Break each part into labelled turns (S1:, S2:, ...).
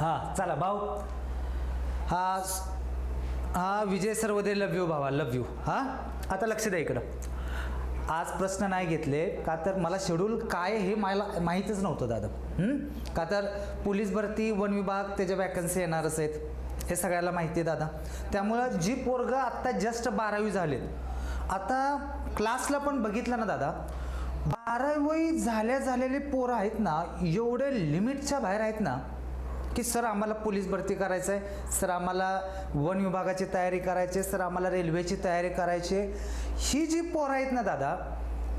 S1: हां चला भाऊ. हा हा विजय सर्वदे लव यू भावा लव यू हां? आता लक्ष द्या इकडं. आज प्रश्न नाही घेतले का तर मला शेड्यूल काय हे मला माहीतच नव्हतं दादा. का तर पोलीस भरती वन विभाग त्याच्या वॅकन्सी येणारच आहेत. हे सगळ्याला माहिती आहे दादा. त्यामुळं जी पोरगं आत्ता जस्ट बारावी झालेत आता क्लासला पण बघितलं ना दादा बारावी झाल्या झालेले पोरं आहेत ना एवढे लिमिटच्या बाहेर आहेत ना की सर आम्हाला पोलीस भरती करायचं आहे सर आम्हाला वन विभागाची तयारी करायची आहे सर आम्हाला रेल्वेची तयारी करायची. आहे ही जी पोरं आहेत ना दादा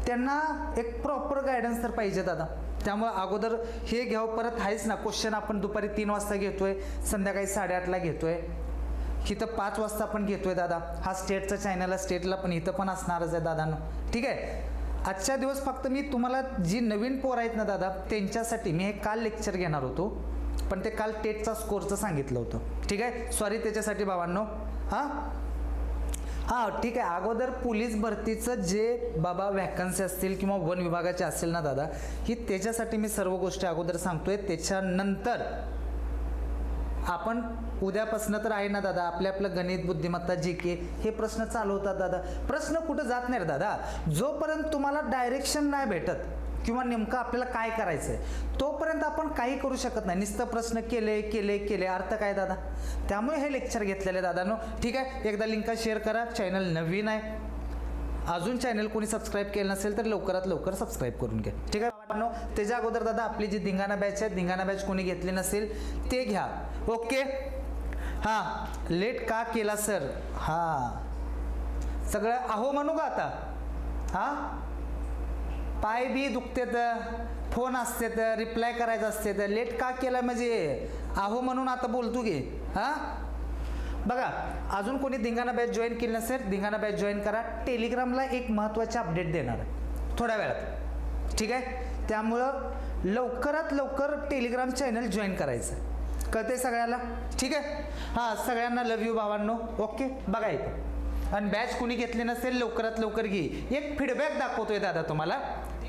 S1: त्यांना एक प्रॉपर गायडन्स तर पाहिजे दादा. त्यामुळं अगोदर हे घ्यावं परत आहेच ना क्वेश्चन आपण दुपारी तीन वाजता घेतो आहे संध्याकाळी साडेआठला घेतो आहे इथं पाच वाजता पण आहे दादा. हा स्टेटचा चॅनल आहे स्टेटला पण इथं पण असणारच आहे दादानं. ठीक आहे? आजच्या दिवस फक्त मी तुम्हाला जी नवीन पोर आहेत ना दादा त्यांच्यासाठी मी हे काल लेक्चर घेणार होतो. पण ते काल टेटचा स्कोरचं सांगितलं होतं. ठीक आहे? सॉरी त्याच्यासाठी बाबांनो. हां? हां ठीक आहे. अगोदर पोलीस भरतीचं जे बाबा व्हॅकन्सी असतील किंवा वन विभागाचे असेल ना दादा ही त्याच्यासाठी मी सर्व गोष्टी अगोदर सांगतोय. त्याच्यानंतर आपण उद्यापासनं तर आहे ना दादा आपले आपलं गणित बुद्धिमत्ता जी के हे प्रश्न चालवतात दादा. प्रश्न कुठं जात नाही रे दादा. जोपर्यंत तुम्हाला डायरेक्शन नाही भेटत किंवा नेमकं आपल्याला काय करायचं आहे तोपर्यंत आपण काही करू शकत नाही. नुसतं प्रश्न केले केले केले. अर्थ काय दादा? त्यामुळे हे लेक्चर घेतलेले दादानो. ठीक आहे? एकदा लिंक शेअर करा. चॅनल नवीन आहे. अजून चॅनल कोणी सबस्क्राईब केलं नसेल तर लवकरात लवकर सबस्क्राईब करून घ्या. ठीक आहे? बाबांनो त्याच्या अगोदर दादा आपली जी धिंगाणा बॅच आहे धिंगाणा बॅच कोणी घेतली नसेल ते घ्या. ओके? हां. लेट का केला सर हां. सगळं अहो म्हणू का आता? हां? पाय बी दुखते तर फोन असते तर रिप्लाय करायचं असते तर लेट का केला म्हणजे? अहो म्हणून आता बोलतो की हां? बघा अजून कोणी धिंगाणा बॅच जॉईन केली नसेल धिंगाणा बॅच जॉईन करा. टेलिग्रामला एक महत्त्वाचे अपडेट देणार. थोड्या वेळात. ठीक आहे? त्यामुळं लवकरात लवकर टेलिग्राम चॅनल जॉईन करायचं. कळते सगळ्याला? ठीक आहे? हां सगळ्यांना लव यू भावांनो. ओके बघा इथं. आणि बॅच कुणी घेतली नसेल लवकरात लवकर घे. एक फीडबॅक दाखवतोय दादा तुम्हाला.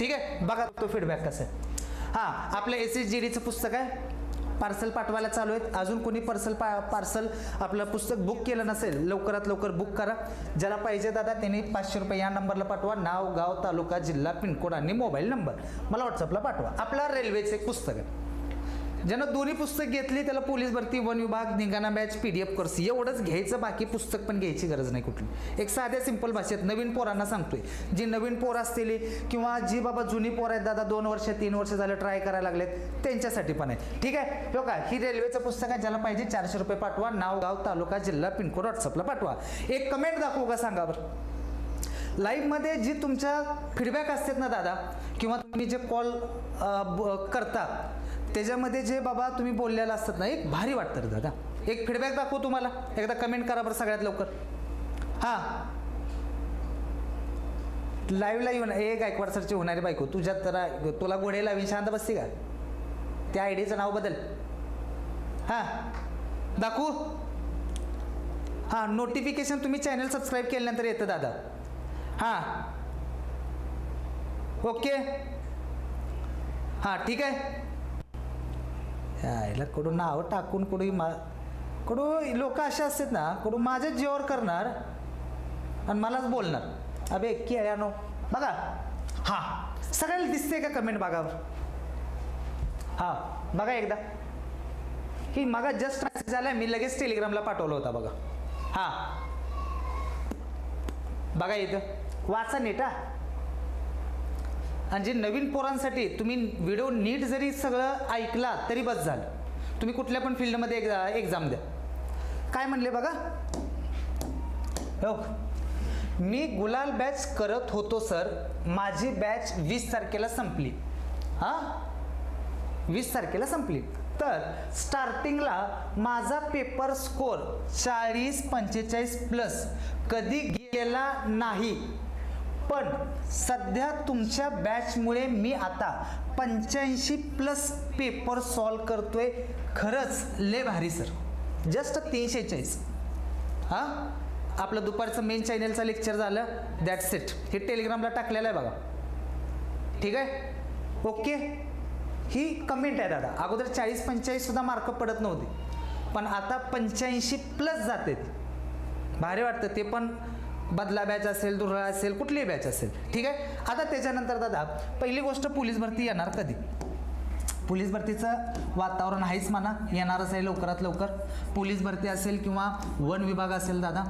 S1: ठीक आहे? बघा तो फीडबॅक कसं आहे. हां आपलं एस एस जी डीचं पुस्तक आहे. पार्सल पाठवायला चालू आहेत. अजून कोणी पार्सल पा पार्सल आपलं पुस्तक बुक केलं नसेल लवकरात लवकर बुक करा. ज्याला पाहिजे दादा त्यांनी पाचशे रुपये या नंबरला पाठवा. नाव गाव तालुका जिल्हा पिनकोड आणि मोबाईल नंबर मला व्हॉट्सअपला पाठवा. आपला रेल्वेचं एक पुस्तक आहे. ज्यानं दोन्ही पुस्तक घेतली त्याला पोलीस भरती वन विभाग निघाणा batch P D F course एवढंच घ्यायचं बाकी पुस्तक पण घ्यायची गरज नाही कुठली. एक साध्या सिंपल भाषेत नवीन पोरांना सांगतोय. जी नवीन पोर असतील किंवा जी बाबा जुनी पोर आहेत दादा दोन वर्ष तीन वर्ष झालं ट्राय करायला लागलेत त्यांच्यासाठी पण आहे. ठीक आहे? हो का ही रेल्वेचं पुस्तक आहे ज्याला पाहिजे चारशे रुपये पाठवा नाव गाव तालुका जिल्हा पिनकोड व्हॉट्सअपला पाठवा. एक कमेंट दाखवू का सांगा बरं? लाईव्हमध्ये जी तुमच्या फीडबॅक असतात ना दादा किंवा तुम्ही जे कॉल करता त्याच्यामध्ये जे बाबा तुम्ही बोललेलं असतात ना एक भारी वाटतं रे दादा. एक फीडबॅक दाखवू तुम्हाला. एकदा कमेंट करा बरं सगळ्यात लवकर. हां. लाईव्हला येऊन ए गायकवाड सरची होणारी बायको तुझ्यात जरा तुला गोडे लावीन शांत बसते का? त्या आय डीचं नाव बदल. हां. दाखवू? हां नोटिफिकेशन तुम्ही चॅनल सबस्क्राईब केल्यानंतर येतं दादा. हां. ओके. हां ठीक आहे. यायला कडून नावं टाकून कुठे मा कडू लोक असे असतात ना कुठून माझ्याच जीवावर करणार आणि मलाच बोलणार. अबे केळ्यानो बघा. हां सगळ्याला दिसते का कमेंट बघावर हां बघा एकदा. की मगा जस्ट मेसेज आला मी लगेच टेलिग्रामला पाठवला होता बघा. हां. बघा इथं. वाचा नीट हा. आणि जे नवीन पोरांसाठी तुम्ही व्हिडिओ नीट जरी सगळं ऐकला तरी बस झालं. तुम्ही कुठल्या पण फील्डमध्ये एक्झा एक्झाम द्या. काय म्हणले बघा? हो. मी गुलाल बॅच करत होतो सर माझी बॅच वीस तारखेला संपली. हां? वीस तारखेला संपली. तर स्टार्टिंगला माझा पेपर स्कोर चाळीस पंचेचाळीस प्लस कधी गेला नाही? पण सध्या तुमच्या बॅचमुळे मी आता पंच्याऐंशी प्लस पेपर सॉल्व करतोय. खरंच ले भारी सर. जस्ट तीनशे चाळीस हां? आपलं दुपारचं मेन चॅनलचं लेक्चर झालं. दॅट्स इट हे टेलिग्रामला टाकलेलं आहे बघा. ठीक आहे? ओके ही कमेंट आहे दादा. अगोदर चाळीस पंचेचाळीससुद्धा मार्क पडत नव्हते. पण आता पंच्याऐंशी प्लस जाते. भारी वाटतं. ते पण बदला बॅच असेल दुर्ळा असेल कुठलीही बॅच असेल. ठीक आहे? आता त्याच्यानंतर दादा पहिली गोष्ट पोलीस भरती येणार कधी? पोलीस भरतीचं वातावरण आहेच म्हणा येणारच आहे लवकरात लवकर. पोलीस भरती असेल किंवा वन विभाग असेल दादा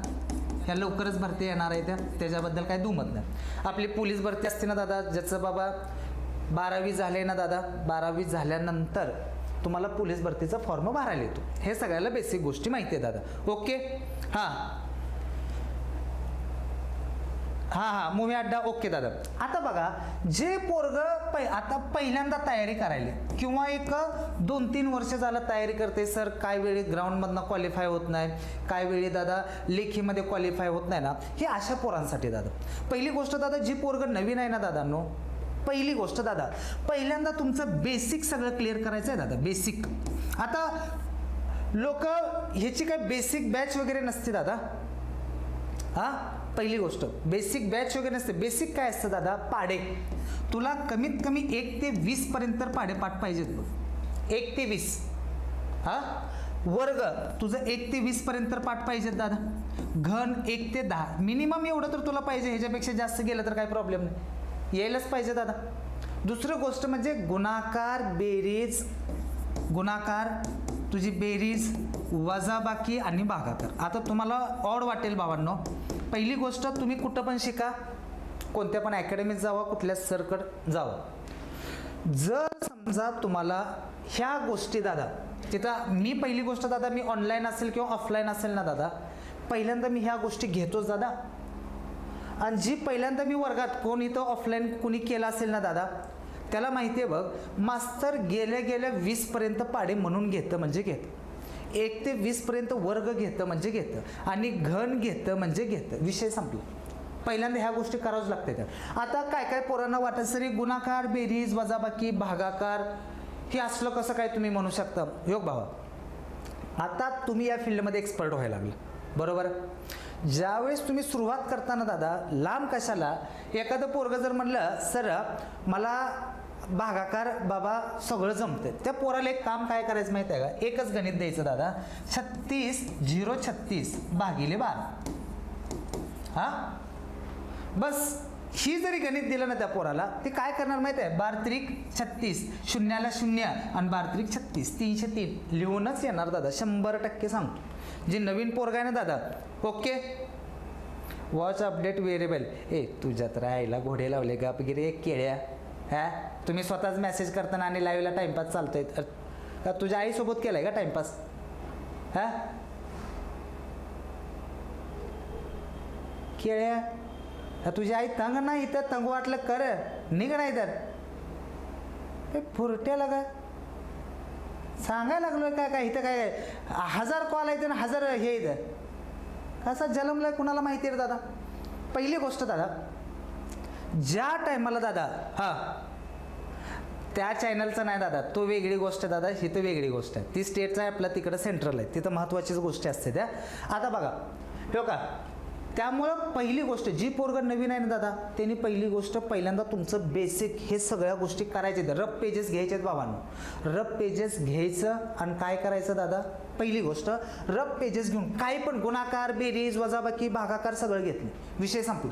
S1: ह्या लवकरच भरती येणार आहे त्या त्याच्याबद्दल काय दुमत नाही. आपली पोलीस भरती असते ना दादा ज्याचं बाबा बारावी झाले ना दादा बारावी झाल्यानंतर तुम्हाला पोलीस भरतीचा फॉर्म भरायला येतो. हे सगळ्याला बेसिक गोष्टी माहिती आहे दादा. ओके? हां. हां हां मुव्ही अड्डा ओके दादा. आता बघा जे पोरग पै आता पहिल्यांदा तयारी करायला किंवा एक दोन तीन वर्ष झालं तयारी करते सर काय वेळी ग्राउंडमधनं क्वालिफाय होत नाही? काय वेळी दादा लेखीमध्ये क्वालिफाय होत नाही ना? हे अशा पोरांसाठी दादा. पहिली गोष्ट दादा जी पोरग नवीन आहे ना दादांनो पहिली गोष्ट दादा पहिल्यांदा तुमचं बेसिक सगळं क्लिअर करायचं आहे दादा बेसिक आता लोक ह्याची काय बेसिक बॅच वगैरे नसते दादा. हां? पहिली गोष्ट बेसिक बॅच वगैरे नसते. बेसिक काय असतं दादा? पाडे. तुला कमीत कमी एक ते वीस पर्यंत तर पाडे पाठ पाहिजेत बघ. एक ते वीस. हा? वर्ग तुझं एक ते वीस पर्यंत तर पाठ पाहिजेत दादा. घन एक ते दहा. मिनिमम एवढं तर तुला पाहिजे. ह्याच्यापेक्षा जास्त गेलं तर काही प्रॉब्लेम नाही. यायलाच पाहिजे दादा. दुसरं गोष्ट म्हणजे गुणाकार बेरीज गुणाकार तुझी बेरीज वजाबाकी आणि भागाकार आता तुम्हाला ऑड वाटेल बाबांनो पहिली गोष्ट तुम्ही कुठं पण शिका. कोणत्या पण अकॅडमीत जावा कुठल्या सरकड जावा. जर समजा तुम्हाला ह्या गोष्टी दादा तिथं मी पहिली गोष्ट दादा मी ऑनलाईन असेल किंवा ऑफलाईन असेल ना दादा पहिल्यांदा मी ह्या गोष्टी घेतोच दादा. आणि जी पहिल्यांदा मी वर्गात कोण इथं ऑफलाईन कोणी केलं असेल ना दादा त्याला माहिती आहे बघ मास्तर गेल्या गेल्या वीसपर्यंत पाडे म्हणून घेतं म्हणजे घेतं. एक ते वीसपर्यंत वर्ग घेतं म्हणजे घेतं. आणि घन घेतं म्हणजे घेतं. विषय संपला. पहिल्यांदा ह्या गोष्टी कराव्याच लागते त्या. आता काय काय पोरांना वाटत सरी गुणाकार बेरीज वजाबाकी भागाकार हे असलं कसं काय तुम्ही म्हणू शकता? योग भावा आता तुम्ही या फील्डमध्ये एक्सपर्ट व्हायला लागला. बरोबर? ज्यावेळेस तुम्ही सुरुवात करताना दादा लांब कशाला एखादं पोरगं जर म्हणलं सर मला भागाकार बाबा सगळं जमतं त्या पोराला एक काम काय करायचं माहिती आहे का? एकच गणित द्यायचं दादा. छत्तीस झिरो छत्तीस भागिले बारा. हा? बस. ही जरी गणित दिलं ना त्या पोराला ते काय करणार माहिती आहे बारत्रिक छत्तीस शून्याला शून्य आणि बारत्रिक छत्तीस. तीनशे तीन. लिहूनच येणार दादा. शंभर टक्के सांगतो. जे नवीन पोरगा आहे ना दादा. ओके? वॉच अपडेट व्हेरिएबल ए तुझ्या तर आईला घोडे लावले का गिरे एक केळ्या. हा? तुम्ही स्वतःच मेसेज करताना आणि लाईव्हला टाइमपास चालतो आहे का तुझ्या आईसोबत केलाय का टाइमपास हा? केळ्या? हा तुझी आई तंग नाही इथं तंग वाटलं कर. निघ नाही तर हे फुरट्याला का सांगायला लागलो काय काय इथं काय हजार कॉल आहेत आणि हजार हे इथं कसं जन्मलंय कुणाला माहिती आहे दादा? पहिली गोष्ट दादा ज्या टायमाला दादा हां त्या चॅनलचं नाही दादा तो वेगळी गोष्ट आहे दादा ही तर वेगळी गोष्ट आहे. ती स्टेटचं आहे आपलं तिकडं सेंट्रल आहे. तिथं महत्त्वाचीच गोष्टी असते त्या. आता बघा हो का त्यामुळं पहिली गोष्ट जी पोरग नवीन आहे ना दादा त्यांनी पहिली गोष्ट पहिल्यांदा तुमचं बेसिक हे सगळ्या गोष्टी करायच्या रफ पेजेस घ्यायचे आहेत बाबांनो. रफ पेजेस घ्यायचं आणि काय करायचं दादा? पहिली गोष्ट रफ पेजेस घेऊन काही पण गुणाकार बेरीज वजाबाकी भागाकार सगळं घेतलं विषय संपला.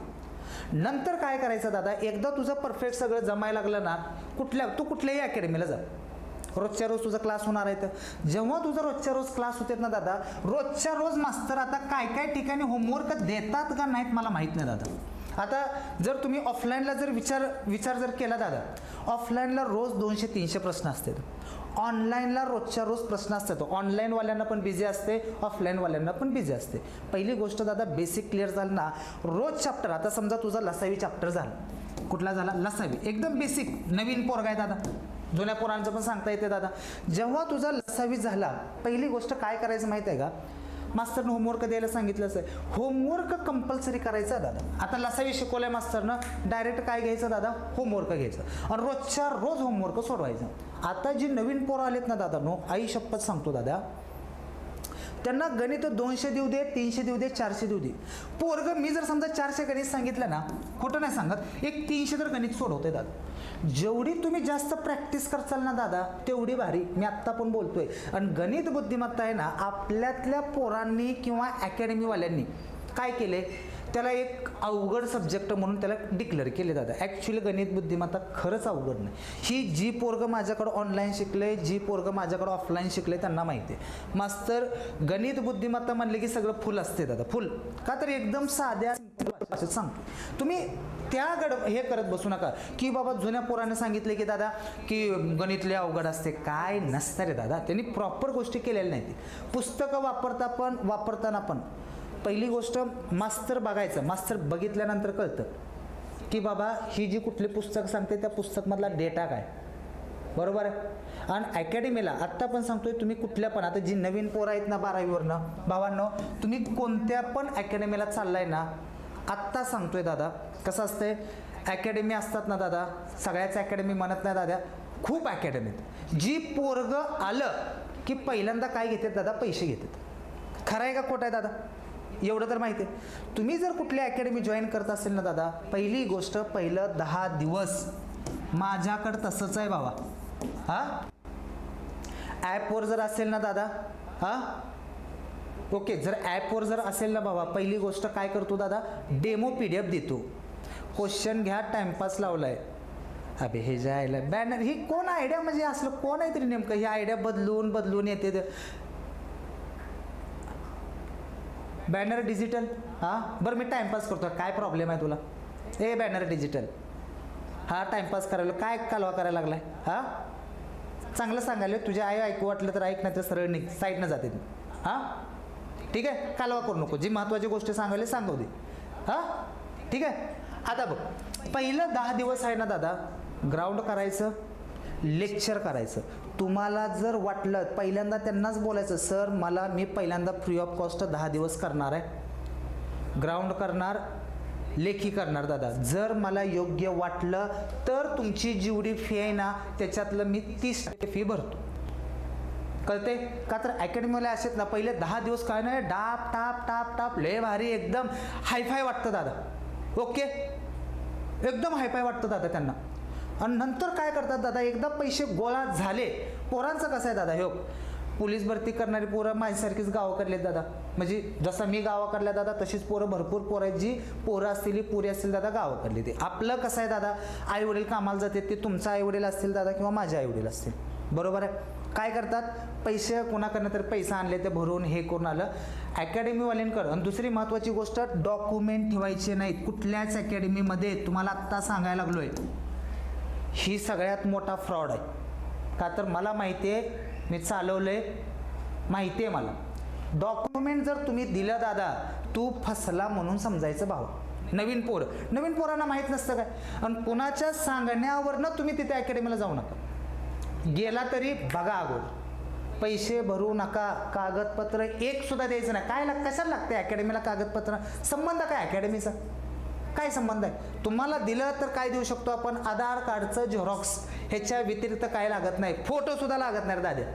S1: नंतर काय करायचं दादा? एकदा तुझं परफेक्ट सगळं जमायला लागलं ना कुठल्या तू कुठल्याही अकॅडमीला जा. रोजच्या रोज तुझा क्लास होणार आहे तर जेव्हा तुझा रोजच्या रोज क्लास होतात ना दादा रोजच्या रोज मास्तर आता काय काय ठिकाणी होमवर्क देतात का नाहीत मला माहीत नाही दादा. आता जर तुम्ही ऑफलाईनला जर विचार विचार जर केला दादा ऑफलाईनला रोज दोनशे तीनशे प्रश्न असतात. ऑनलाईनला रोजच्या रोज प्रश्न असतात. ऑनलाईनवाल्यांना पण बिझी असते ऑफलाईनवाल्यांना पण बिझी असते. पहिली गोष्ट दादा बेसिक क्लिअर झालं ना रोज चॅप्टर आता समजा तुझा लसावी चॅप्टर झाला. कुठला झाला? लसावी. एकदम बेसिक नवीन पोरगा आहे दादा. जुन्या पोरांचं पण सांगता येते दादा. जेव्हा तुझा लसावी झाला पहिली गोष्ट काय करायचं माहीत आहे का? मास्तरनं होमवर्क द्यायला सांगितलंच आहे होमवर्क कंपल्सरी करायचं दादा. आता लसावी शिकवलंय मास्तरनं. डायरेक्ट काय घ्यायचं दादा? होमवर्क घ्यायचं. आणि रोजच्या रोज होमवर्क सोडवायचं. आता जी नवीन पोरं आलेत ना दादा नो आई शपथ सांगतो दादा. त्यांना गणित दोनशे देऊ दे तीनशे देऊ दे चारशे देऊ दे. पोरग मी जर समजा चारशे गणित सांगितलं ना खोटं नाही सांगत एक तीनशे तर गणित सोडवते दादा. जेवढी तुम्ही जास्त प्रॅक्टिस करचाल ना दादा तेवढी भारी. मी आत्ता पण बोलतोय. आणि गणित बुद्धिमत्ता आहे ना आपल्यातल्या पोरांनी किंवा अकॅडमीवाल्यांनी काय केले त्याला एक अवघड सब्जेक्ट म्हणून त्याला डिक्लेअर केले दादा. ॲक्च्युली गणित बुद्धिमत्ता खरंच अवघड नाही. ही जी पोरगं माझ्याकडं ऑनलाईन शिकले जी पोरगं माझ्याकडं ऑफलाईन शिकले त्यांना माहिती आहे. मास्तर गणित बुद्धिमत्ता म्हणले की सगळं फुल असते दादा फुल. का तर एकदम साध्या भाषेत सांगतो. तुम्ही त्या गड हे करत बसू नका की बाबा जुन्या पोराने सांगितले की दादा की गणितले अवघड असते. काय नसतं रे दादा. त्यांनी प्रॉपर गोष्टी केलेल्या नाहीत. पुस्तकं वापरता पण वापरताना पण. पहिली गोष्ट मास्तर बघायचं. मास्तर बघितल्यानंतर कळतं की बाबा ही जी कुठली पुस्तक सांगते त्या पुस्तकमधला डेटा काय? बरोबर आहे? आणि अकॅडमीला आत्ता पण सांगतोय तुम्ही कुठल्या पण आता जी नवीन पोरं आहेत ना बारावीवरनं भावांनो तुम्ही कोणत्या पण अकॅडमीला चाललाय ना आत्ता सांगतोय दादा कसं असतंय? अकॅडमी असतात ना दादा सगळ्याच अकॅडमी म्हणत नाही दादा खूप अकॅडमीत जी पोरगं आलं की पहिल्यांदा काय घेतात दादा? पैसे घेतात. खरं आहे का खोटं आहे दादा? एवढं तर माहिती आहे. तुम्ही जर कुठली अकॅडमी जॉईन करत असेल ना दादा पहिली गोष्ट पहिलं दहा दिवस माझ्याकडं तसंच आहे बाबा. हा? ॲपवर जर असेल ना दादा हा? ओके जर ॲपवर जर असेल ना बाबा पहिली गोष्ट काय करतो दादा? डेमो पी डी एफ देतो. क्वेश्चन घ्या टाइमपास लावलाय. अबे हे जे आहे बॅनर ही कोण आयडिया म्हणजे असलं कोण आहे तरी नेमकं ही आयडिया बदलून बदलून येते ते. बॅनर डिजिटल हां? बरं मी टाईमपास करतो काय प्रॉब्लेम आहे तुला? ए बॅनर डिजिटल. हा टाईमपास करायला काय कालवा करायला लागलाय? हां? चांगलं सांगायला तुझ्या आई ऐकू वाटलं तर ऐक नाही तर सरळ निघ. साईडनं जाते हां? ठीक आहे? कालवा करू नको. जी महत्त्वाची गोष्ट सांगायला सांगू दे. हां? ठीक आहे? आता बघ पहिलं दहा दिवस आहे ना दादा ग्राउंड करायचं लेक्चर करायचं. तुम्हाला जर वाटलं पहिल्यांदा त्यांनाच बोलायचं सर मला मी पहिल्यांदा फ्री ऑफ कॉस्ट दहा दिवस करणार आहे. ग्राउंड करणार लेखी करणार दादा. जर मला योग्य वाटलं तर तुमची जेवढी फी आहे ना त्याच्यातलं मी तीस टक्के फी भरतो. कळते का तर अकॅडमीला असेच ना पहिले दहा दिवस काय नाही डाप टाप टाप टाप लय भारी एकदम हायफाय वाटतं दादा. ओके एकदम हायफाय वाटतं दादा त्यांना. आणि नंतर काय करतात दादा? एकदा पैसे गोळा झाले. पोरांचं कसं आहे दादा हो पोलीस भरती करणारी पोरं माझ्यासारखीच गावाकडले आहेत दादा. म्हणजे जसं मी गावाकडल्या दादा तशीच पोरं भरपूर पोरं आहेत जी पोरं असतील ही पोरी असतील दादा गावाकडली ते. आपलं कसं आहे दादा? आई वडील कामाला जाते ते तुमचं आई वडील असतील दादा किंवा माझे आई वडील असतील. बरोबर आहे? काय करतात? पैसे कोणाकडनं तर पैसा आणले ते भरून हे करून आलं. अकॅडमीवाल्यांकडं. आणि दुसरी महत्त्वाची गोष्ट डॉक्युमेंट ठेवायचे नाहीत. कुठल्याच अकॅडमीमध्ये? तुम्हाला आत्ता सांगायला लागलो आहे ही सगळ्यात मोठा फ्रॉड आहे. का तर मला माहिती आहे मी चालवलंय माहिती आहे मला. डॉक्युमेंट जर तुम्ही दिलं दादा तू फसला म्हणून समजायचं भाव नवीन पोर. नवीन पोरांना माहीत नसतं काय? आणि कुणाच्या सांगण्यावरनं तुम्ही तिथे अकॅडमीला जाऊ नका. गेला तरी बघा अगोदर. पैसे भरू नका कागदपत्र एक सुद्धा द्यायचं नाही. काय लाग कशाला लागते अकॅडमीला कागदपत्र? संबंध काय अकॅडमीचा काय संबंध आहे? तुम्हाला दिलं तर काय देऊ शकतो आपण? आधार कार्डचं झेरॉक्स ह्याच्या व्यतिरिक्त काय लागत नाही. फोटो सुद्धा लागत नाही रे दाद्या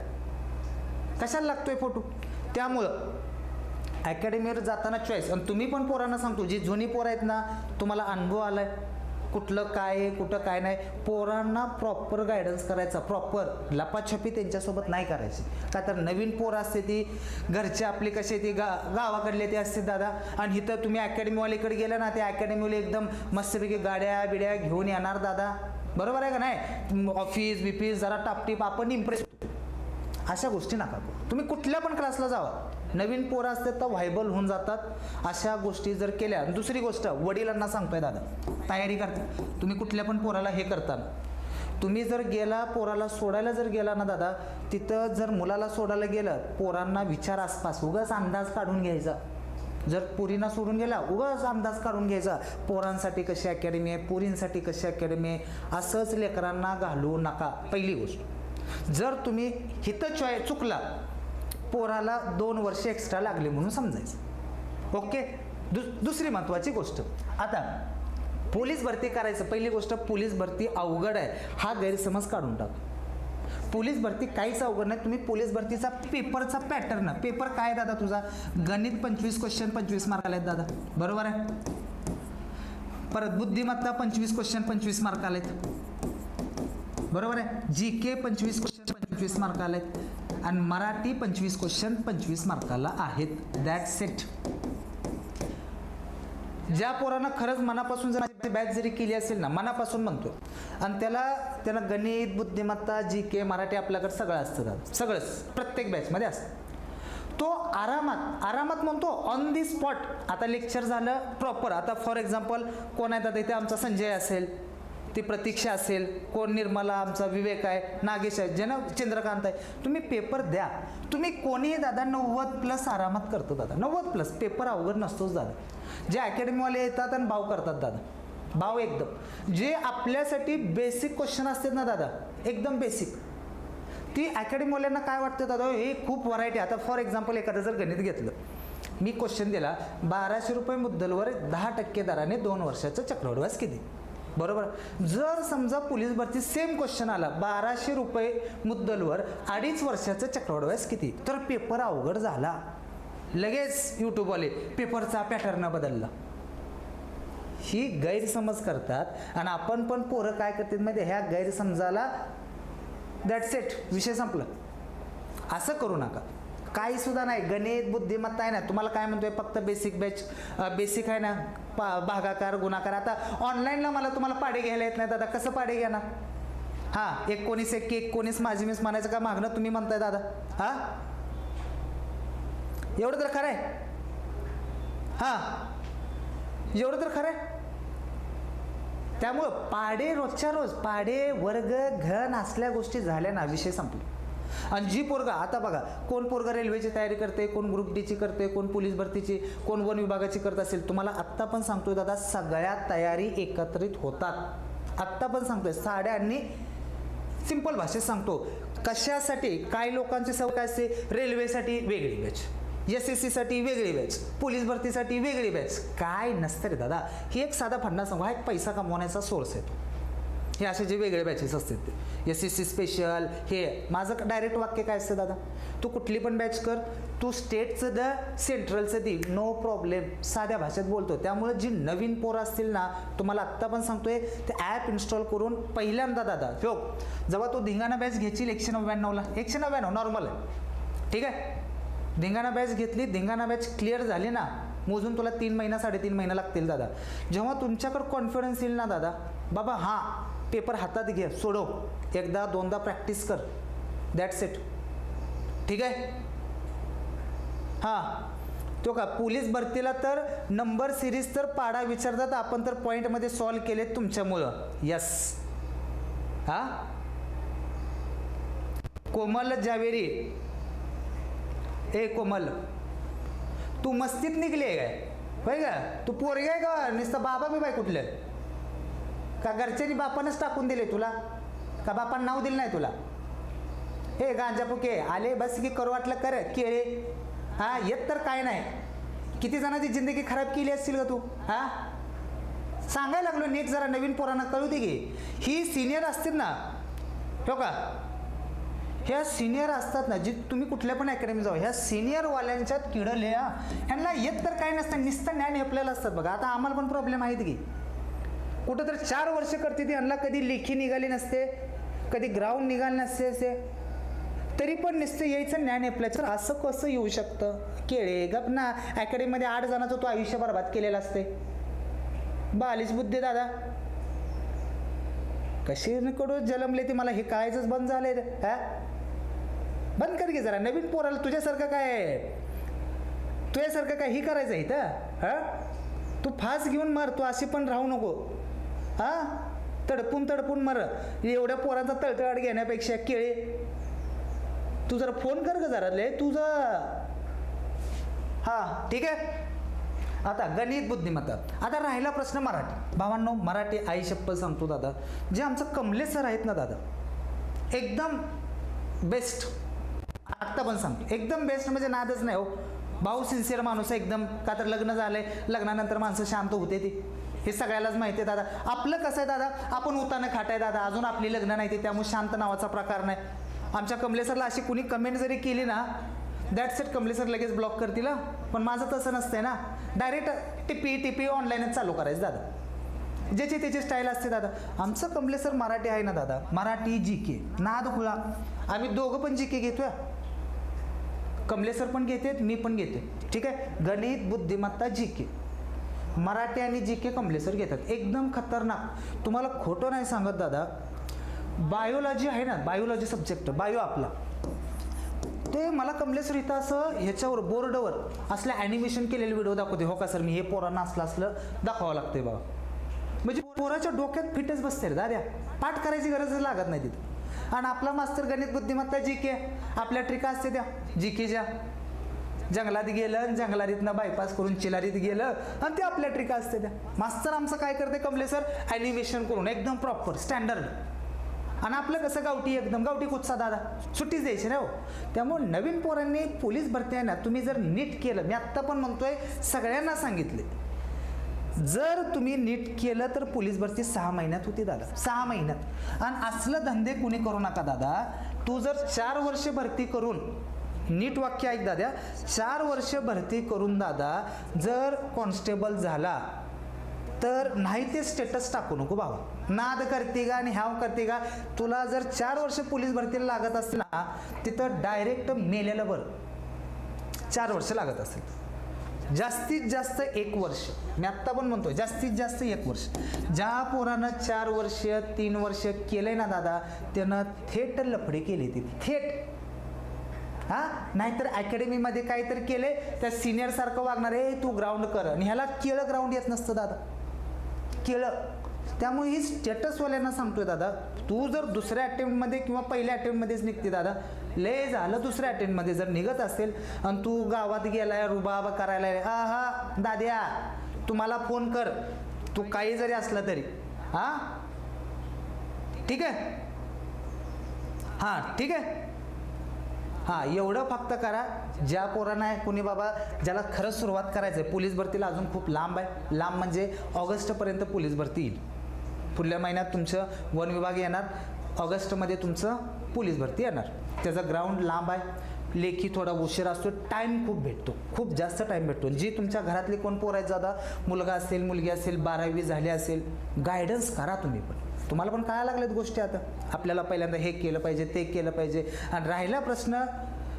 S1: कशाला लागतोय फोटो? त्यामुळं अकॅडमीवर जाताना चॉईस आणि तुम्ही पण पोरांना सांगतो जी जुनी पोरं आहेत ना तुम्हाला अनुभव आला आहे कुठलं काय आहे कुठं काय नाही. पोरांना प्रॉपर गायडन्स करायचा प्रॉपर लपाछपी त्यांच्यासोबत नाही करायची. का तर नवीन पोरं असते ती घरचे आपली कसे ती गा गावाकडले ते असते दादा. आणि इथं तुम्ही अकॅडमीवालीकडे गेलं ना ते अकॅडमीवाले एकदम मस्तपैकी गाड्या बिड्या घेऊन येणार दादा. बरोबर आहे का नाही? ऑफिस बिफिस जरा टापटीप आपण इम्प्रेस अशा गोष्टी नका तुम्ही कुठल्या पण क्लासला जावा. नवीन पोरं असतात तर व्हायबल होऊन जातात. अशा गोष्टी जर केल्या दुसरी गोष्ट वडिलांना सांगतोय दादा तयारी करता. तुम्ही कुठल्या पण पोराला हे करता तुम्ही जर गेला पोराला सोडायला जर गेला ना दादा तिथं जर मुलाला सोडायला गेलं पोरांना विचार आसपास उगाच अंदाज काढून घ्यायचा. जर पुरीना सोडून गेला उगाच अंदाज काढून घ्यायचा. पोरांसाठी कशी अकॅडमी आहे पुरींसाठी कशी अकॅडमी आहे असंच लेकरांना घालू नका. पहिली गोष्ट. जर तुम्ही हिथं चॉय चुकला पोराला दोन वर्ष एक्स्ट्रा लागले म्हणून समजायचं. ओके दुस दुसरी महत्त्वाची गोष्ट. आता पोलीस भरती करायचं. पहिली गोष्ट पोलीस भरती अवघड आहे. हा गैरसमज काढून टाक. पोलीस भरती काहीच अवघड नाही. तुम्ही पोलीस भरतीचा पेपरचा पॅटर्न पेपर काय आहे दादा तुझा? गणित पंचवीस क्वेश्चन पंचवीस मार्क आहेत दादा. बरोबर आहे? परत बुद्धिमत्ता पंचवीस क्वेश्चन पंचवीस मार्क आहेत बरोबर आहे? जी के पंचवीस क्वेश्चन पंचवीस मार्काला आहेत आणि मराठी पंचवीस क्वेश्चन पंचवीस मार्काला आहेत. दॅट सेट ज्या पोरानं खरंच मनापासून जर माझी बॅच जरी केली असेल ना मनापासून म्हणतो. आणि त्याला त्याला गणित बुद्धिमत्ता जी के मराठी आपल्याकडे सगळं असतं सगळंच. प्रत्येक बॅचमध्ये असतं. तो आरामात आरामात म्हणतो ऑन दी स्पॉट आता लेक्चर झालं प्रॉपर आता फॉर एक्झाम्पल कोण आहेत आता इथे? आमचा संजय असेल. ती प्रतीक्षा असेल कोण निर्मला आमचा विवेक आहे नागेश आहे जन चंद्रकांत आहे तुम्ही पेपर द्या. तुम्ही कोणीही दादा नव्वद प्लस आरामात करतो दादा. नव्वद प्लस पेपर अवघड नसतोच दादा. जे अकॅडमीवाले येतात आणि भाव करतात दादा. भाव एकदम. जे आपल्यासाठी बेसिक क्वेश्चन असतात ना दादा एकदम बेसिक ती अकॅडमीवाल्यांना काय वाटतं दादा? हे खूप व्हरायटी आता फॉर एक्झाम्पल एखादं जर गणित घेतलं. मी क्वेश्चन दिला बाराशे रुपये मुद्दलवर दहा टक्के दराने दोन वर्षाचं चक्रवाढ व्याज किती? बरोबर? जर समजा पोलीस भरती सेम क्वेश्चन आला बाराशे रुपये मुद्दलवर अडीच वर्षाचं चक्रवाढ किती? तर पेपर अवघड झाला. लगेच यूट्यूबवाले पेपरचा पॅटर्न बदलला. ही गैरसमज करतात आणि आपण पण पोरं काय करतात माहिती आहे? ह्या गैरसमजाला दॅट्स इट विषय संपला. असं करू नका. काही सुद्धा नाही. गणित बुद्धिमत्ता आहे ना. तुम्हाला काय म्हणतोय? फक्त बेसिक बॅच बेसिक आहे ना? पा भागाकार गुणाकार. आता ऑनलाईनला मला तुम्हाला पाडे घ्यायला येत नाही दादा. कसं पाडे ना हां एकोणीस एक एकोणीस माझी मीस म्हणायचं का? मागणं तुम्ही म्हणताय दादा. हां? एवढं तर खरं आहे. हां? एवढं तर खरं आहे. त्यामुळं पाडे रोजच्या रोज पाडे वर्ग घन असल्या गोष्टी झाल्या ना विषय संपला. आणि जी पोरगा आता बघा कोण पोरगा रेल्वेची तयारी करते कोण ग्रुप डीची करते कोण पोलीस भरतीची कोण वन विभागाची करत असेल तुम्हाला आत्ता पण सांगतोय दादा सगळ्या तयारी एकत्रित होतात. आत्ता पण सांगतोय साड्यांनी सिंपल भाषेत सांगतो. कशासाठी? काही लोकांची सवय काय असते? रेल्वेसाठी वेगळी बॅच एस एस सीसाठी वेगळी बॅच पोलीस भरतीसाठी वेगळी बॅच काय नसतं रे दादा. ही एक साधा फंडा सांगू हा एक पैसा कमवण्याचा सोर्स आहे तो. हे असे जे वेगळे बॅचेस असतात ते. एस एस सी स्पेशल हे. माझं डायरेक्ट वाक्य काय असतं दादा? तू कुठली पण बॅच कर तू स्टेटचं द सेंट्रलचं दे. नो प्रॉब्लेम साध्या भाषेत बोलतो. त्यामुळे जी नवीन पोरं असतील ना तुम्हाला आत्ता पण सांगतोय ते ॲप इन्स्टॉल करून पहिल्यांदा दादा हो. जेव्हा तू धिंगाणा बॅच घेशील एकशे नव्याण्णवला. एकशे नव्याण्णव नॉर्मल आहे. ठीक आहे? धिंगाणा बॅच घेतली धिंगाणा बॅच क्लिअर झाली ना मोजून तुला तीन महिना साडेतीन महिना लागतील दादा. जेव्हा तुमच्याकडं कॉन्फिडन्स येईल ना दादा बाबा हां पेपर हातात घे सोडव. एकदा दोनदा प्रॅक्टिस कर. दॅट्स इट ठीक आहे? हां. तो का पोलीस भरतीला तर नंबर सिरीज तर पाडा विचारतात आपण तर पॉईंटमध्ये सॉल्व केले तुमच्यामुळं. यस हां? कोमल जावेरी. ए कोमल. तू मस्तीत निघली आहे काय? होय का? तू पोरगी आहे का? नुसतं बाबा बी बाय कुठलं? का घरच्यांनी बापानंच टाकून दिले तुला? का बापानं नाव दिलं नाही तुला? हे गांजापुके आले बस की करू वाटलं कर केळे. हा येत तर काय नाही. किती जणांची जिंदगी खराब केली असतील का तू? हा? सांगायला लागलो नीट जरा नवीन पोरांना कळू दे की. ही सिनियर असतील ना हो का? ह्या सिनियर असतात ना जी तुम्ही कुठल्या पण अकॅडमी जाऊ ह्या सिनियरवाल्यांच्यात किडले ह्यांना येत तर काय नसतं नुसतं ज्ञान आपल्याला असतात बघा. आता आम्हाला पण प्रॉब्लेम आहेत की. कुठं तर चार वर्ष करते ती. ह्यांना कधी लेखी निघाली नसते कधी ग्राउंड निघाले नसते असे. तरी पण नुसतं यायचं ज्ञान आपल्याचं. तर असं कसं येऊ शकतं? केळे गप ना अकॅडमीमध्ये आठ जणांचा तो आयुष्य बरबाद केलेला असते. बालिश बुद्धी दादा. कशीकडून जन्मले जलमले ते? मला हे कायच बंद झाले हा? बंद कर की जरा. नवीन पोराला तुझ्यासारखं काय? तुझ्यासारखं काय? ही करायचं आहे तर हा? तू फास घेऊन मर. तू अशी पण राहू नको. हां? तडपून तडपून मर. एवढ्या पोरांचा तळतळाट घेण्यापेक्षा केळे. तू जरा फोन कर ग जरा लय तुझं. हां ठीक आहे? आता गणित बुद्धिमत्ता. आता राहिला प्रश्न मराठी. भावांनो मराठी आई शप्प सांगतो दादा. जे आमचं कमले सर आहेत ना दादा एकदम बेस्ट आत्ता पण सांगतो. एकदम बेस्ट म्हणजे नादच नाही हो. भाऊ सिन्सिअर माणूस आहे एकदम का तर लग्न झालंय लग्नानंतर माणसं शांत होते ती. हे सगळ्यालाच माहिती आहे दादा. आपलं कसं आहे दादा? आपण उतानं खाटाय दादा. अजून आपली लग्न नाही ते त्यामुळे शांत नावाचा प्रकार नाही. आमच्या कमलेसरला अशी कुणी कमेंट जरी केली ना दॅट सेट कमलेसर लगेच ब्लॉक करतील पण माझं तसं नसतंय ना. डायरेक्ट टिपी टिपी ऑनलाईनच चालू करायचं दादा. ज्याची त्याची स्टाईल असते दादा. आमचं कमलेसर मराठी आहे ना दादा. मराठी जी के नाद खुळा. आम्ही दोघं पण जी के घेतोय कमलेसर पण घेते मी पण घेते ठीक आहे? गणित बुद्धिमत्ता जी के मराठी आणि जी के कमले घेतात. एकदम खतरनाक. तुम्हाला खोटं नाही सांगत दादा. बायोलॉजी आहे ना बायोलॉजी सब्जेक्ट बायो आपला. ते मला कमलेसर इथं असं ह्याच्यावर बोर्डवर असल्या ॲनिमेशन केलेले व्हिडिओ दाखवते. हो का सर मी हे पोरांना असलं असलं दाखवावं लागतंय बाबा म्हणजे पोराच्या डोक्यात फिटच बसते रे दाद्या. पाठ करायची गरजच लागत नाही तिथं. आणि आपला मास्तर गणित बुद्धिमत्ता जी के. आपल्या ट्रिका असते त्या. जी केच्या जंगलात गेलं आणि जंगलारीतनं बायपास करून चिलारीत गेलं आणि ते आपल्या ट्रिका असते त्या. मास्तर आमचं काय करते कमले सर ॲनिमेशन करून एकदम प्रॉपर स्टँडर्ड आणि आपलं कसं गावठी एकदम गावठी कुत्सा दादा. सुट्टीच द्यायची ना हो. त्यामुळे नवीन पोरांनी पोलीस भरती आहे ना तुम्ही जर नीट केलं मी आत्ता पण म्हणतोय सगळ्यांना सांगितले. जर तुम्ही नीट केलं तर पोलीस भरती सहा महिन्यात होती दादा. सहा महिन्यात. आणि असलं धंदे कुणी करू नका दादा. तू जर चार वर्ष भरती करून नीट वाक्य ऐक दादा चार वर्ष भरती करून दादा जर कॉन्स्टेबल झाला तर नाही ते स्टेटस टाकू नको भाऊ नाद करते का आणि ह्याव करते का? तुला जर चार वर्ष पोलीस भरतीला लागत असेल ना तिथं डायरेक्ट मेलेलं बरं. चार वर्ष लागत असेल. जास्तीत जास्त एक वर्ष. मी आत्ता पण म्हणतोय जास्तीत जास्त एक वर्ष. ज्या पोरानं चार वर्ष तीन वर्ष केलंय ना दादा त्यानं थेट लफडे केली ती. थेट. हा? नाहीतर अकॅडमीमध्ये काहीतरी केले त्या सिनियरसारखं वागणार आहे तू ग्राउंड कर. आणि ह्याला केळं ग्राउंड येत नसतं दादा. केळं. त्यामुळे ही स्टेटसवाल्यांना सांगतोय दादा. तू जर दुसऱ्या अटेम्प्टमध्ये किंवा पहिल्या अटेम्प्टमध्येच निघते दादा. लय झालं दुसऱ्या अटेम्प्टमध्ये जर निघत असेल आणि तू गावात गेलाय रुबाब करायला हा हा दाद्या तुम्हाला फोन कर. तू काही जरी असला तरी. हा? ठीक आहे? हां ठीक आहे? हां एवढं फक्त करा ज्या पोरांना कुणी बाबा ज्याला खरंच सुरुवात करायचं आहे पोलीस भरतीला अजून खूप लांब आहे. लांब म्हणजे ऑगस्टपर्यंत पोलीस भरती येईल. पुढल्या महिन्यात तुमचं वन विभाग येणार ऑगस्टमध्ये तुमचं पोलीस भरती येणार. त्याचा ग्राउंड लांब आहे. लेखी थोडा उशीर असतो टाईम खूप भेटतो. खूप जास्त टाईम भेटतो. जी तुमच्या घरातली कोण पोर आहेत दादा? मुलगा असेल मुलगी असेल बारावी झाली असेल गायडन्स करा तुम्ही पण. तुम्हाला पण काय लागल्यात गोष्टी आता? आपल्याला पहिल्यांदा हे केलं पाहिजे ते केलं पाहिजे. आणि राहिला प्रश्न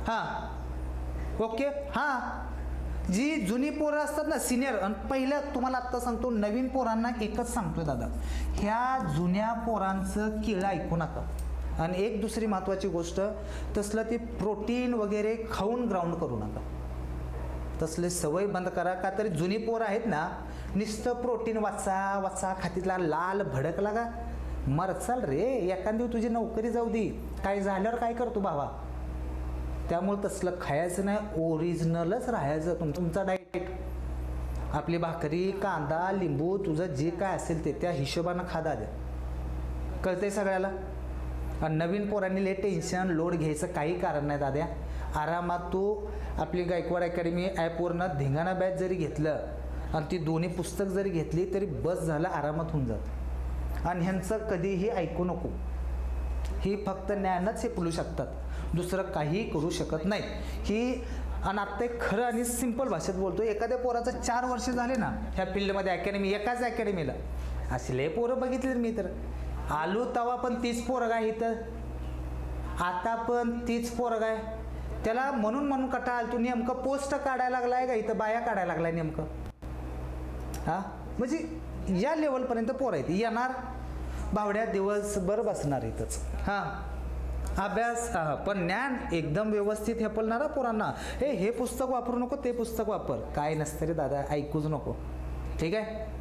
S1: हां. ओके? हां. जी जुनी पोरं असतात ना सिनियर आणि पहिलं तुम्हाला आत्ता सांगतो नवीन पोरांना एकच सांगतोय दादा. ह्या जुन्या पोरांचं किळं ऐकू नका. आणि एक दुसरी महत्त्वाची गोष्ट तसलं ते प्रोटीन वगैरे खाऊन ग्राउंड करू नका. तसले सवय बंद करा. का तरी जुनी पोरं आहेत ना नुसतं प्रोटीन वाचा वाचा खातीतला लाल भडकला लागा मरचाल रे एखादी तुझी नोकरी जाऊ दे. काय झाल्यावर काय करतो बाबा त्यामुळे तसलं खायचं नाही ओरिजिनलच राहायचं तुम तुमचा डायट आपली भाकरी कांदा लिंबू तुझं जे काय असेल ते त्या हिशोबानं खादा द्या कळतंय सगळ्याला? आणि नवीन पोरांनी लय टेन्शन लोड घ्यायचं काही कारण नाही दाद्या आरामात तू आपली गायकवाड अकॅडमी ॲपवरनं धिंगाणा बॅच जरी घेतलं आणि ती दोन्ही पुस्तक जरी घेतली तरी बस झालं आरामात होऊन जातं. आणि ह्यांचं कधीही ऐकू नको. ही फक्त ज्ञानच हे पुलू शकतात. दुसरं काहीही करू शकत नाही ही आणि आत्ता एक खरं आणि सिंपल भाषेत बोलतो एखाद्या पोराचं चार वर्ष झाले ना ह्या फील्डमध्ये अकॅडमी एकाच अकॅडमीला असले पोरं बघितले मी तर. आलो तवा पण तीच पोरग आहे इथं. आता पण तीच पोरग आहे त्याला म्हणून म्हणून कटा तू नेमकं पोस्ट काढायला लागलाय का इथं? बाया काढायला लागलाय नेमकं. हा? म्हणजे या लेवलपर्यंत पोरं आहेत. येणार बावड्या दिवसभर बसणार इथंच. हां. अभ्यास हां पण ज्ञान एकदम व्यवस्थित हेपलणारा पोरांना. हे हे पुस्तक वापरू नको ते पुस्तक वापर. काय नसतं रे दादा ऐकूच नको. ठीक आहे?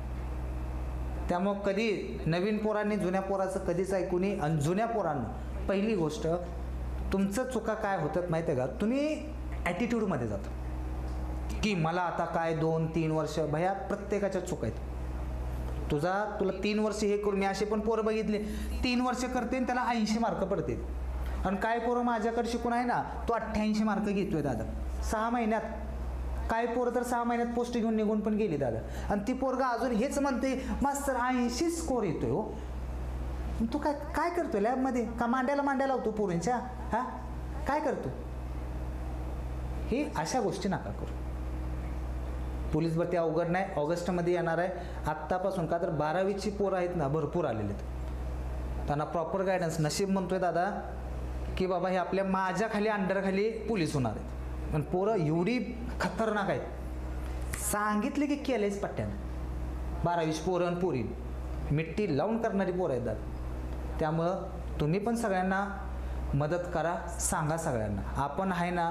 S1: त्यामुळं कधी नवीन पोरांनी जुन्या पोराचं कधीच ऐकू नये आणि जुन्या पोरांना. पहिली गोष्ट तुमचं चुका काय होतात माहिती आहे का? तुम्ही ॲटिट्यूडमध्ये जाता. की मला आता काय दोन तीन वर्ष भया प्रत्येकाच्या चुका आहेत. तुझा तुला तीन वर्ष हे करून मी असे पण पोरं बघितले. तीन वर्ष करते आणि त्याला ऐंशी मार्क पडते. आणि काय पोरं माझ्याकडे शिकून आहे ना तो अठ्ठ्याऐंशी मार्क घेतोय दादा. सहा महिन्यात. काय पोरं तर सहा महिन्यात पोस्ट घेऊन निघून पण गेली दादा. आणि ती पोरगा अजून हेच म्हणते मास्तर ऐंशी स्कोर येतोय हो. मग तू काय काय करतोय लॅबमध्ये का मांड्याला मांड्याला लावतो पोरींच्या? हा? काय करतो? हे अशा गोष्टी नका करू. पोलीस भरती अवघड नाही. ऑगस्टमध्ये येणार आहे. आत्तापासून का तर बारावीची पोरं आहेत ना भरपूर आलेले आहेत. त्यांना प्रॉपर गायडन्स नशीब म्हणतोय दादा की बाबा हे आपल्या माझ्याखाली अंडरखाली पोलीस होणार आहेत. पण पोरं एवढी खतरनाक आहेत. सांगितले की केलेच पट्ट्यानं. बारावीची पोरं आणि पोरी. मिट्टी लावून करणारी पोरं आहेत दादा. त्यामुळं तुम्ही पण सगळ्यांना मदत करा सांगा सगळ्यांना. आपण आहे ना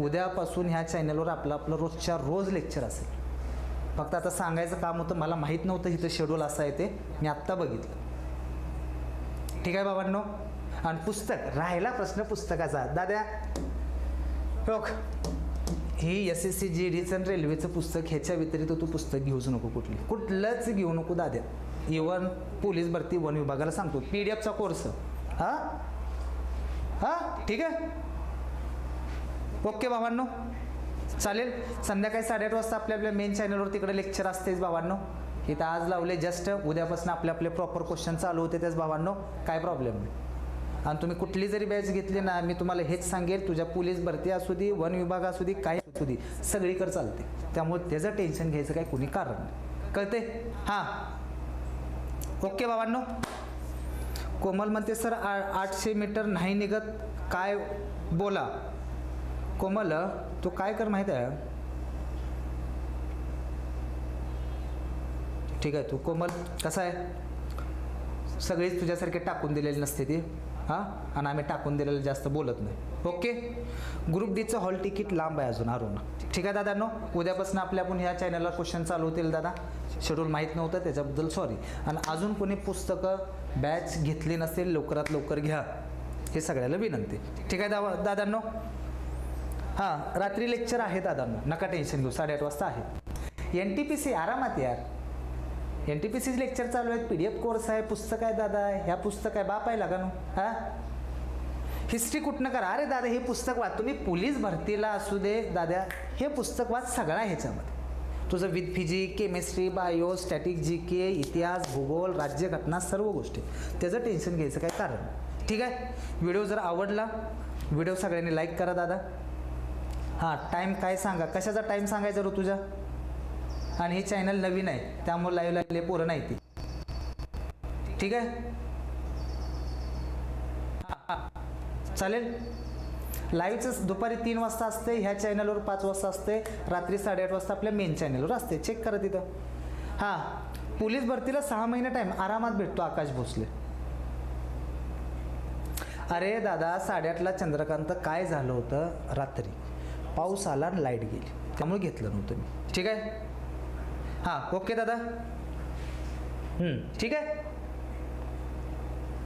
S1: उद्यापासून ह्या चॅनलवर आपलं आपलं रोजच्या रोज लेक्चर असेल. फक्त आता सांगायचं काम होतं मला माहीत नव्हतं इथं शेड्यूल असं आहे ते. मी आत्ता बघितलं. ठीक आहे बाबांनो? आणि पुस्तक राहिला प्रश्न पुस्तकाचा. दाद्या बघ ही एस एस सी जी डीचं आणि रेल्वेचं पुस्तक ह्याच्या व्यतिरिक्त तू पुस्तक घेऊच नको कुठली. कुठलंच घेऊ नको दाद्या. इवन पोलीस भरती वन विभागाला सांगतो. पी डी एफचा कोर्स हां? हां? ठीक आहे? ओके बाबांनो चालेल? संध्याकाळी साडेआठ वाजता आपल्या आपल्या मेन चॅनलवर तिकडे लेक्चर असतेच बाबांनो इथं आज लावले जस्ट उद्यापासून आपले आपले प्रॉपर क्वेश्चन चालू होते त्याच बाबांनो काय प्रॉब्लेम नाही आणि तुम्ही कुठली जरी बॅच घेतली ना मी तुम्हाला हेच सांगेल तुझ्या पोलीस भरती असू दे वन विभाग असू दे काही असू दे सगळीकडे चालते. त्यामुळे त्याचं टेन्शन घ्यायचं काय कुणी कारण नाही. कळते हां. ओके बाबांनो कोमल म्हणते सर आ- आठशे मीटर नाही निघत. काय? बोला. कोमल तू काय कर माहीत आहे? ठीक आहे तू कोमल कसा आहे? सगळीच तुझ्यासारखे टाकून दिलेली नसते ती हां? आणि आम्ही टाकून दिलेलं जास्त बोलत नाही. ओके? ग्रुप डीचं हॉल तिकीट लांब आहे अजून अरुण. ठीक आहे दादांनो? उद्यापासून आपल्या आपण ह्या चॅनलला क्वेश्चन चालू होतील दादा. शेड्यूल माहीत नव्हतं त्याच्याबद्दल सॉरी आणि अजून कोणी पुस्तकं बॅच घेतली नसेल लवकरात लवकर घ्या. हे सगळ्याला विनंती. ठीक आहे दादा दादांनो? हां रात्री लेक्चर आहे दादांनो नका टेन्शन घेऊ साडेआठ वाजता आहे. एन टी पी सी आरामात यार. N T P C lecture चालू आहेत पी डी एफ कोर्स आहे पुस्तक आहे दादा ह्या पुस्तक आहे बाप आहे लागा नो हां? हिस्ट्री कुठनं करा? अरे दादा हे पुस्तक वाच. तुम्ही पोलीस भरतीला असू दे दादा. हे पुस्तक वाच सगळं ह्याच्यामध्ये. तुझं with physic chemistry bio static G K इतिहास भूगोल राज्यघटना सर्व गोष्टी. त्याचं टेन्शन घ्यायचं काय कारण ठीक आहे? व्हिडिओ जर आवडला व्हिडिओ सगळ्यांनी लाईक करा दादा. हां टाईम काय सांगा? कशाचा टाईम सांगायचा रो तुझा? आणि हे चॅनल नवीन आहे त्यामुळे लाईव्ह लागले पोरं नाही ती. ठीक आहे? हां. चालेल? लाईव्हचं दुपारी तीन वाजता असते ह्या चॅनलवर पाच वाजता असते रात्री साडेआठ वाजता आपल्या मेन चॅनलवर असते. चेक करा तिथं. हां पोलीस भरतीला सहा महिने टाईम आरामात भेटतो आकाश भोसले. अरे दादा साडेआठला चंद्रकांत काय झालं होतं रात्री? पाऊस आला आणि लाइट गेली. त्यामुळे घेतलं नव्हतं मी. ठीक आहे? हां ओके दादा. ठीक आहे?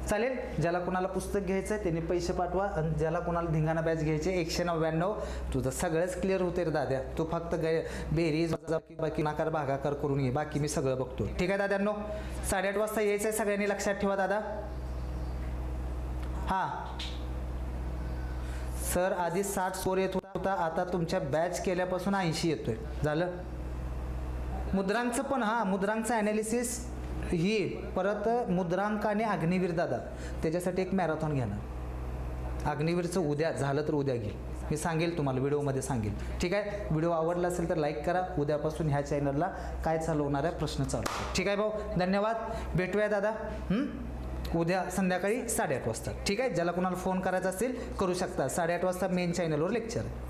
S1: चालेल. ज्याला कोणाला पुस्तक घ्यायचं आहे त्याने पैसे पाठवा. आणि ज्याला कोणाला धिंगाणा बॅच घ्यायचे एकशे नव्याण्णव. तुझं सगळंच क्लिअर होते रे दाद्या. तू फक्त गै बेरीज बाकी नाकार भागाकार करून घे बाकी मी सगळं बघतो ठीक आहे दाद्यांनो? साडेआठ वाजता यायचं आहे सगळ्यांनी लक्षात ठेवा दादा. हां. सर आधी साठ स्कोर येत होता आता तुमच्या बॅच केल्यापासून ऐंशी येतोय. झालं? मुद्रांकचं पण हां मुद्रांकचं ॲनालिसिस ही परत मुद्रांक आणि अग्निवीर दादा त्याच्यासाठी एक मॅरेथॉन घेणार अग्निवीरचं उद्या झालं तर उद्या घेईल मी सांगेल तुम्हाला व्हिडिओमध्ये सांगेल. ठीक आहे? व्हिडिओ आवडला असेल तर लाईक करा. उद्यापासून ह्या चॅनलला काय चालू होणार आहे प्रश्न चालू. ठीक आहे भाऊ? धन्यवाद. भेटूया दादा. हं? उद्या संध्याकाळी साडेआठ वाजता. ठीक आहे? ज्याला कोणाला फोन करायचा असेल करू शकता. साडेआठ वाजता मेन चॅनलवर लेक्चर आहे